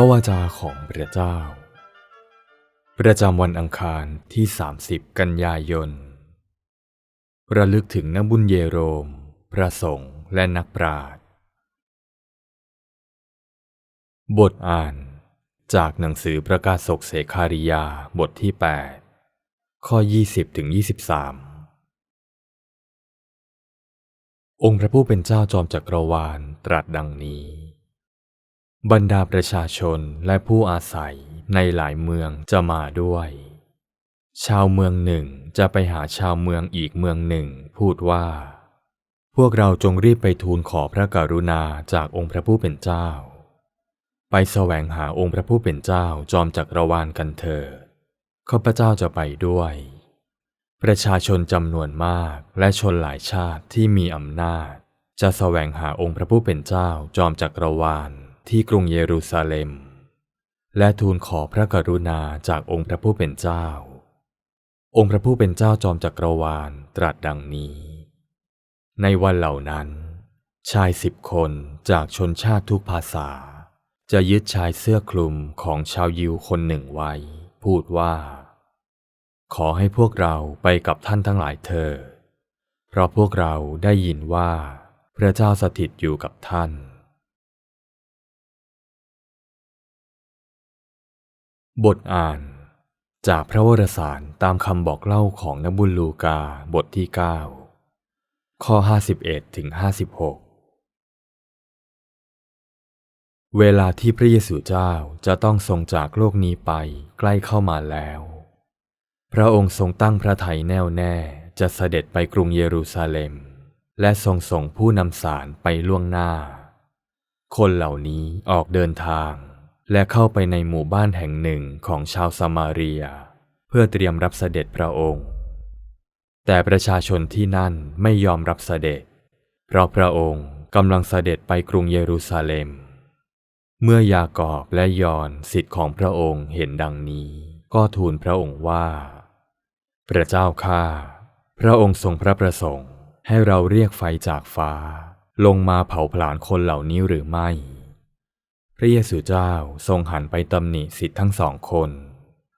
พระวาจาของพระเจ้า ประจำวันอังคารที่ 30 กันยายน ระลึกถึงนักบุญเยโรม พระสงฆ์และนักปราชญ์บทอ่านจากหนังสือประกาศศกเสคาริยาบทที่ 8 ข้อ 20ถึง23 องค์พระผู้เป็นเจ้าจอมจักรวาลตรัสดังนี้ บรรดาประชาชนและผู้อาศัยในหลายเมืองจะมาด้วย ชาวเมืองหนึ่งจะไปหาชาวเมืองอีกเมืองหนึ่งพูดว่า พวกเราจงรีบไปทูลขอพระกรุณาจากองค์พระผู้เป็นเจ้า ไปแสวงหาองค์พระผู้เป็นเจ้าจอมจักรวาลกันเถิดข้าพเจ้าจะไปด้วย ประชาชนจำนวนมากและชนหลายชาติที่มีอำนาจ จะแสวงหาองค์พระผู้เป็นเจ้าจอมจักรวาล ที่กรุงเยรูซาเล็ม และทูลขอพระกรุณาจากองค์พระผู้เป็นเจ้า องค์พระผู้เป็นเจ้าจอมจักรวาลตรัสดังนี้ ในวันเหล่านั้น ชายสิบคนจากชนชาติทุกภาษา จะยึดชายเสื้อคลุมของชาวยิวคนหนึ่งไว้ พูดว่า ขอให้พวกเราไปกับท่านทั้งหลายเถิดเพราะพวกเราได้ยินว่า พระเจ้าสถิตอยู่กับท่าน บทอ่าน จากพระวรสารตามคำบอกเล่าของนบุญลูกาบทที่ 9 ข้อ 51ถึง56 เวลาที่พระเยซูเจ้าจะต้องทรงจากโลกนี้ไปใกล้เข้ามาแล้ว พระองค์ทรงตั้งพระทัยแน่วแน่จะเสด็จไปกรุงเยรูซาเล็ม และทรงส่งผู้นำสารไปล่วงหน้า คนเหล่านี้ออกเดินทาง และเข้าไปในหมู่บ้านแห่งหนึ่งของชาวสมาเรีย เพื่อเตรียมรับเสด็จพระองค์ แต่ประชาชนที่นั่นไม่ยอมรับเสด็จ เพราะพระองค์กำลังเสด็จไปกรุงเยรูซาเล็ม เมื่อยากอบและยอนสิทธิ์ของพระองค์เห็นดังนี้ ก็ทูลพระองค์ว่า พระเจ้าข้าพระองค์ทรงพระประสงค์ให้เราเรียกไฟจากฟ้า ลงมาเผาผลาญคนเหล่านี้หรือไม่ พระเยซูเจ้าทรงหันไปตำหนิสิทธิ์ทั้งสองคน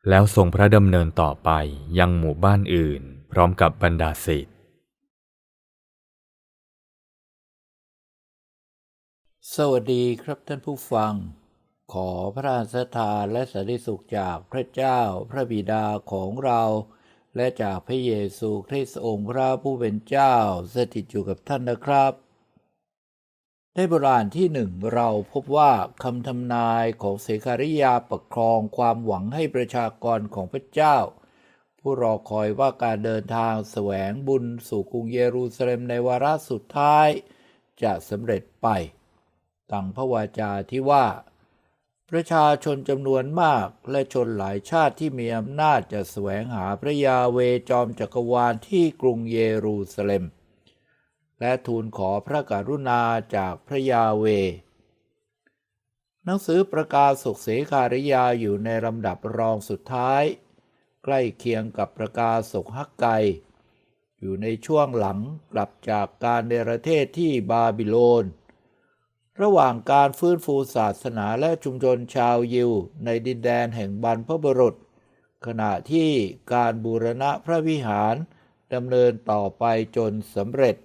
แล้วทรงพระดำเนินต่อไปยังหมู่บ้านอื่น พร้อมกับบรรดาสิทธิ์สวัสดีครับท่านผู้ฟัง ขอพระราชทานและสันติสุขจากพระเจ้าพระบิดาของเรา และจากพระเยซูคริสต์องค์พระผู้เป็นเจ้าสถิตอยู่กับท่านนะครับ ในโบราณที่หนึ่งเราพบว่าคำทำนายของเสคาริยาประคองความหวังให้ประชากรของพระเจ้า ผู้รอคอยว่าการเดินทางแสวงบุญสู่กรุงเยรูซาเล็มในวาระสุดท้าย จะสำเร็จไปดังพระวาจาที่ว่า ประชาชนจำนวนมากและชนหลายชาติที่มีอำนาจจะแสวงหาพระยาเวจอมจักรวาลที่กรุงเยรูซาเล็ม และทูลขอพระกรุณาจากพระยาเว หนังสือประกาศศกเสคาริยาอยู่ในลำดับรองสุดท้าย ใกล้เคียงกับประกาศศกฮักไก อยู่ในช่วงหลังกลับจากการเนรเทศที่บาบิโลน ระหว่างการฟื้นฟูศาสนาและชุมชนชาวยิว ในดินแดนแห่งบรรพบุรุษ ขณะที่การบูรณะพระวิหารดำเนินต่อไปจนสำเร็จ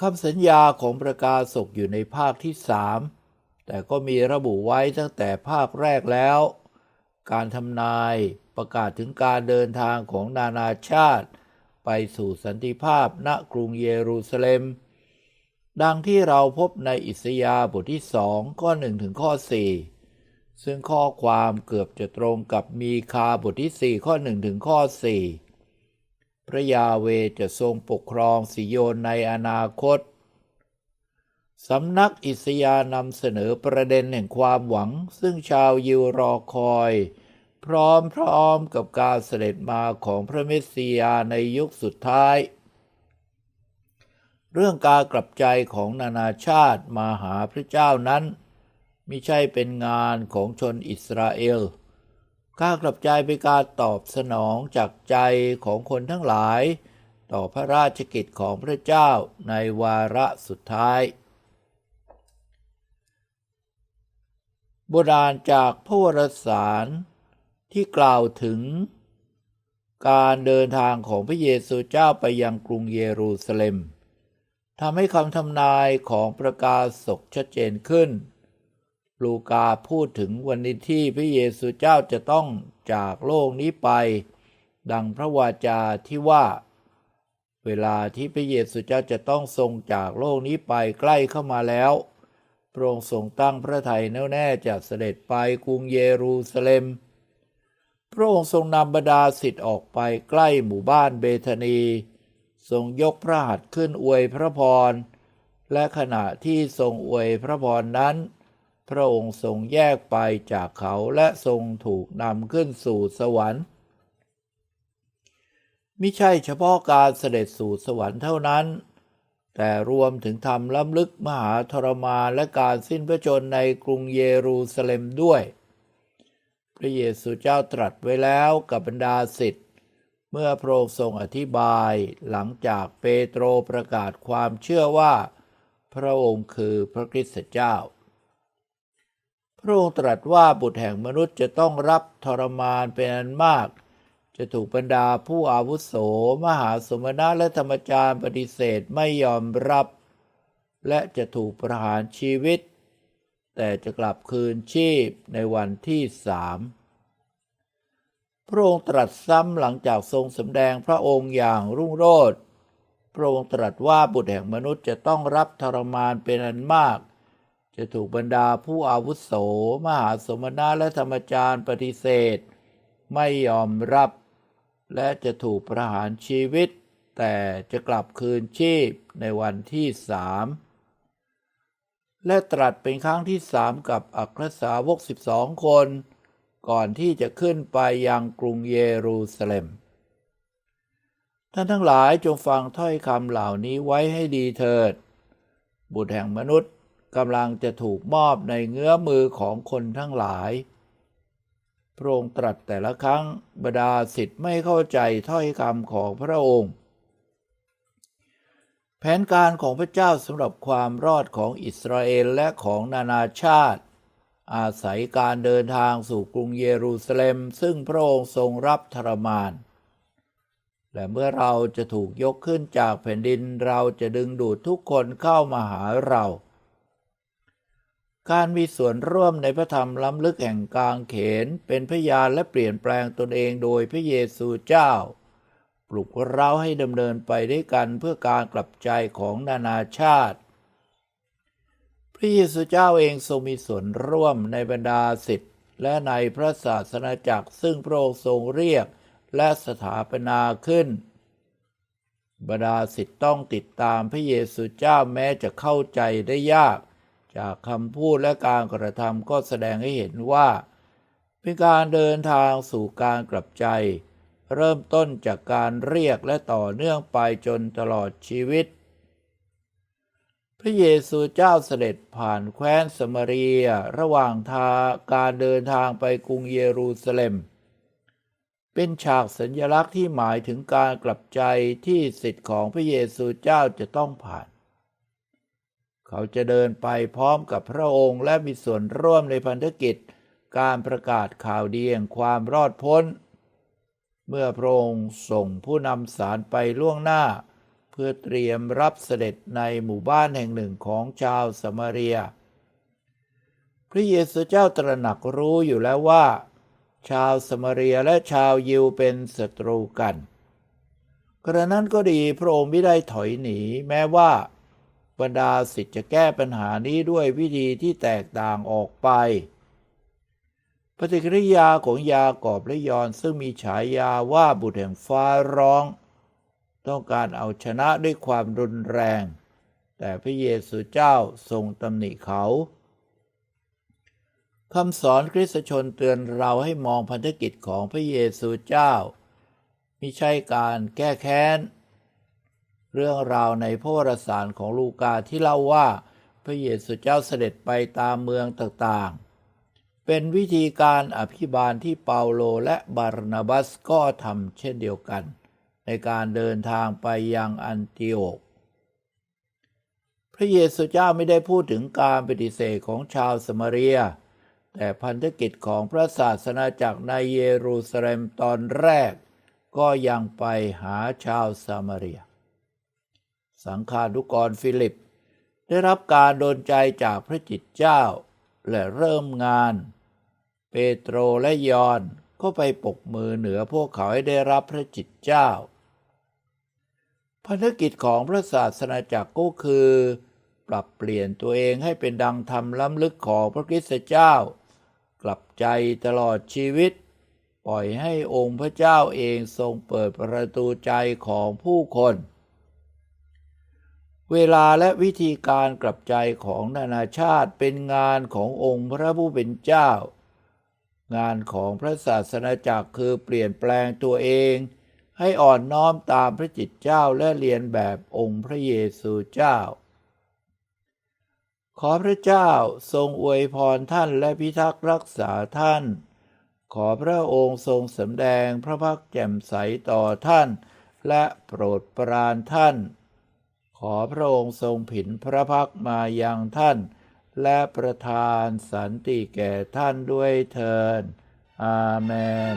คำสัญญาของประกาศกอยู่ในภาคที่สามแต่ก็มีระบุไว้ตั้งแต่ภาคแรกแล้ว การทำนายประกาศถึงการเดินทางของนานาชาติ ไปสู่สันติภาพณกรุงเยรูซาเล็ม ดังที่เราพบในอิสยาห์บทที่สองข้อหนึ่งถึงข้อสี่ซึ่งข้อความเกือบจะตรงกับมีคาบทที่สี่ข้อหนึ่งถึงข้อสี่ พระยาเวจะทรงปกครองสิโยนในอนาคต สำนักอิสยานำเสนอประเด็นแห่งความหวัง ซึ่งชาวยิวรอคอย พร้อมพร้อมกับการเสด็จมาของพระเมสสิยาในยุคสุดท้าย เรื่องการกลับใจของนานาชาติมาหาพระเจ้านั้นมิใช่เป็นงานของชนอิสราเอล การกลับใจเป็นการตอบสนองจากใจของคนทั้งหลาย ต่อพระราชกิจของพระเจ้าในวาระสุดท้าย โบราณจากพระวรสารที่กล่าวถึง การเดินทางของพระเยซูเจ้าไปยังกรุงเยรูซาเล็มทำให้คำทำนายของประกาศกชัดเจนขึ้น ลูกาพูดถึงวันที่พระเยซูเจ้าจะต้องจากโลกนี้ไป ดังพระวาจาที่ว่า เวลาที่พระเยซูเจ้าจะต้องทรงจากโลกนี้ไปใกล้เข้ามาแล้วพระองค์ทรงตั้งพระทัยแน่วแน่จะเสด็จไปกรุงเยรูซาเล็ม พระองค์ทรงนำบรรดาสิทธิ์ออกไปใกล้หมู่บ้านเบธานี ทรงยกพระหัตถ์ขึ้นอวยพระพร และขณะที่ทรงอวยพระพรนั้น พระองค์ทรงแยกไปจากเขาและทรงถูกนำขึ้นสู่สวรรค์มิใช่เฉพาะการเสด็จสู่สวรรค์เท่านั้น แต่รวมถึงทำล้ำลึกมหาทรมานและการสิ้นพระชนในกรุงเยรูซาเล็มด้วย พระเยซูเจ้าตรัสไว้แล้วกับบรรดาสิทธิ์เมื่อพระองค์ทรงอธิบายหลังจากเปโตรประกาศความเชื่อว่า พระองค์คือพระคริสต์เจ้า พระองค์ตรัสว่าบุตรแห่งมนุษย์จะต้องรับทรมานเป็นอันมาก จะถูกบรรดาผู้อาวุโส มหาสมณะและธรรมจารย์ปฏิเสธไม่ยอมรับ และจะถูกประหารชีวิต แต่จะกลับคืนชีพในวันที่สามพระองค์ตรัสซ้ำหลังจากทรงสำแดงพระองค์อย่างรุ่งโรจน์พระองค์ตรัสว่าบุตรแห่งมนุษย์จะต้องรับทรมานเป็นอันมาก จะถูกบรรดาผู้อาวุโส มหาสมณะและธรรมจารย์ปฏิเสธ ไม่ยอมรับ และจะถูกประหารชีวิต แต่จะกลับคืนชีพในวันที่สามและตรัสเป็นครั้งที่สามกับอัครสาวกสิบสองคน ก่อนที่จะขึ้นไปยังกรุงเยรูซาเล็ม ท่านทั้งหลายจงฟังถ้อยคำเหล่านี้ไว้ให้ดีเถิด บุตรแห่งมนุษย์ กำลังจะถูกมอบในเงื้อมือของคนทั้งหลาย พระองค์ตรัสแต่ละครั้งบรรดาสิทธิ์ไม่เข้าใจถ้อยคำของพระองค์ แผนการของพระเจ้าสำหรับความรอดของอิสราเอลและของนานาชาติ อาศัยการเดินทางสู่กรุงเยรูซาเล็ม ซึ่งพระองค์ทรงรับทรมานและเมื่อเราจะถูกยกขึ้นจากแผ่นดินเราจะดึงดูดทุกคนเข้ามาหาเรา การมีส่วนร่วมในพระธรรมล้ำลึกแห่งกลางเขน เป็นพยานและเปลี่ยนแปลงตนเองโดยพระเยซูเจ้า ปลุกเราให้ดำเนินไปด้วยกันเพื่อการกลับใจของนานาชาติ พระเยซูเจ้าเองทรงมีส่วนร่วมในบรรดาสิทธิ์และในพระศาสนาจักรซึ่งพระองค์ทรงเรียกและสถาปนาขึ้น บรรดาสิทธิ์ต้องติดตามพระเยซูเจ้าแม้จะเข้าใจได้ยาก จากคำพูดและการกระทำก็แสดงให้เห็นว่า เป็นการเดินทางสู่การกลับใจ เริ่มต้นจากการเรียกและต่อเนื่องไปจนตลอดชีวิต พระเยซูเจ้าเสด็จผ่านแคว้นสมารีระหว่างทางการเดินทางไปกรุงเยรูซาเล็ม เป็นฉากสัญลักษณ์ที่หมายถึงการกลับใจที่สิทธิ์ของพระเยซูเจ้าจะต้องผ่าน เขาจะเดินไปพร้อมกับพระองค์และมีส่วนร่วมในพันธกิจ การประกาศข่าวดีแห่งความรอดพ้น เมื่อพระองค์ส่งผู้นำสารไปล่วงหน้า เพื่อเตรียมรับเสด็จในหมู่บ้านแห่งหนึ่งของชาวสมาเรีย พระเยซูเจ้าตระหนักรู้อยู่แล้วว่า ชาวสมาเรียและชาวยิวเป็นศัตรูกันกระนั้นก็ดีพระองค์ไม่ได้ถอยหนีแม้ว่า บรรดาสิทธิ์จะแก้ปัญหานี้ด้วยวิธีที่แตกต่างออกไป ปฏิกิริยาของยากอบและยอนซึ่งมีฉายาว่าบุตรแห่งฟ้าร้อง ต้องการเอาชนะด้วยความรุนแรง แต่พระเยซูเจ้าทรงตำหนิเขาคำสอนคริสตชนเตือนเราให้มองพันธกิจของพระเยซูเจ้า มิใช่การแก้แค้น เรื่องราวในพระวรสารของลูกาที่เล่าว่าพระเยซูเจ้าเสด็จไปตามเมืองต่างๆ เป็นวิธีการอภิบาลที่เปาโลและบาร์นาบัสก็ทำเช่นเดียวกัน ในการเดินทางไปยังอันติโอกพระเยซูเจ้าไม่ได้พูดถึงการปฏิเสธของชาวสมาเรีย แต่พันธกิจของพระศาสนาจักรในเยรูซาเล็มตอนแรก ก็ยังไปหาชาวซามาเรีย สังฆานุกรฟิลิป ได้รับการโดนใจจากพระจิตเจ้า และเริ่มงาน เปโตรและยอนก็ไปปกมือเหนือพวกเขาให้ได้รับพระจิตเจ้า พันธกิจของพระศาสนาจักรก็คือ ปรับเปลี่ยนตัวเองให้เป็นดังธรรมล้ำลึกของพระคริสตเจ้า กลับใจตลอดชีวิต ปล่อยให้องค์พระเจ้าเองทรงเปิดประตูใจของผู้คน เวลาและวิธีการกลับใจของนานาชาติเป็นงานขององค์พระผู้เป็นเจ้า งานของพระศาสนาจักรคือเปลี่ยนแปลงตัวเอง ให้อ่อนน้อมตามพระจิตเจ้าและเรียนแบบองค์พระเยซูเจ้า ขอพระเจ้าทรงอวยพรท่านและพิทักษ์รักษาท่าน ขอพระองค์ทรงสำแดงพระพักตร์แจ่มใสต่อท่าน และโปรดปรานท่าน อพระองค์ทรงผินพระพักมายังท่าน และประทานสันติแก่ท่านด้วยเถินอาเมน